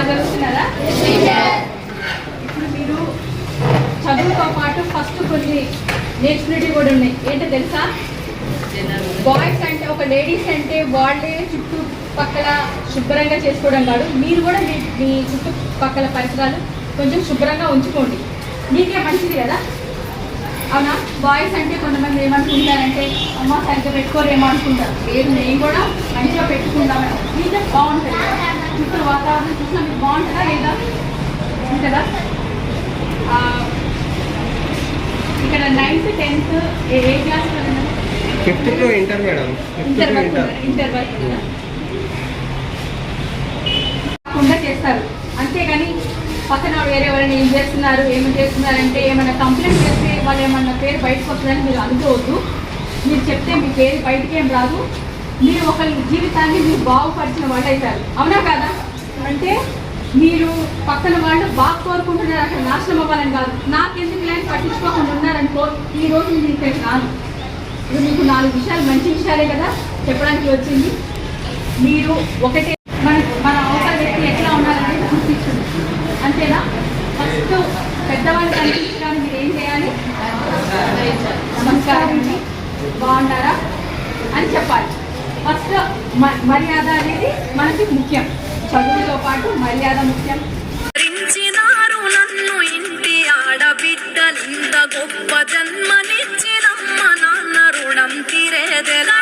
రాగలుగుతున్నారా ఇప్పుడు మీరు చదువుతో పాటు ఫస్ట్ కొన్ని నేర్చుకునేవి కూడా ఉన్నాయి. ఏంటో తెలుసా? బాయ్స్ అంటే ఒక లేడీస్ అంటే వాళ్ళే చుట్టుపక్కల శుభ్రంగా చేసుకోవడం కాదు. మీరు కూడా మీ మీ చుట్టుపక్కల పరిసరాలు కొంచెం శుభ్రంగా ఉంచుకోండి. మీకే మంచిది కదా? అవునా? బాయ్స్ అంటే కొంతమంది ఏమనుకుంటారంటే అమ్మ సరిగ్గా పెట్టుకోరేమో అనుకుంటారు. లేదు నేను కూడా మంచిగా పెట్టుకుంటామని మీకే బాగుంటుంది. చుట్టూ వాతావరణం చూసినా మీకు బాగుంటుందా లేదా? ఉంటుందా? ఇక్కడ నైన్త్ టెన్త్ ఏ class fifth inter madam inter inter. తప్పకుండా చేస్తారు. అంతేగాని పక్కన వేరే ఎవరైనా ఏం చేస్తున్నారు ఏమి చేస్తున్నారంటే ఏమైనా కంప్లైంట్ చేస్తే వాళ్ళు ఏమన్నా పేరు బయటకు వస్తుందని మీరు అనుకోవద్దు. మీరు చెప్తే మీ పేరు బయటికి ఏం రాదు. మీరు ఒకరి జీవితాన్ని మీరు బాగుపరిచిన వాళ్ళు అవుతారు అవునా కాదా? అంటే మీరు పక్కన వాళ్ళు బాగా కోరుకుంటున్నారు అక్కడ నాశనం అవ్వాలని కాదు. నాకెందుకు లేని పట్టించుకోకుండా ఉన్నారనుకో ఈ రోజు నేను ఇక్కడికి రాను. మీకు నాలుగు విషయాలు మంచి విషయాలే కదా చెప్పడానికి వచ్చింది. మీరు ఒకటే మన మన అవతల వ్యక్తి ఎట్లా ఉండాలనేది గుర్తించండి. అంతేనా? ఫస్ట్ పెద్దవాళ్ళు కనిపించారు బాగున్నారా అని చెప్పాలి. ఫస్ట్ మర్యాద అనేది మనకి ముఖ్యం. చదువుతో పాటు మర్యాద ముఖ్యం. నన్ను ఇంటి ఆడబిడ్డలింత గొప్ప జన్మనిచ్చినమ్మ నాన్న రుణం తీరేదెలా?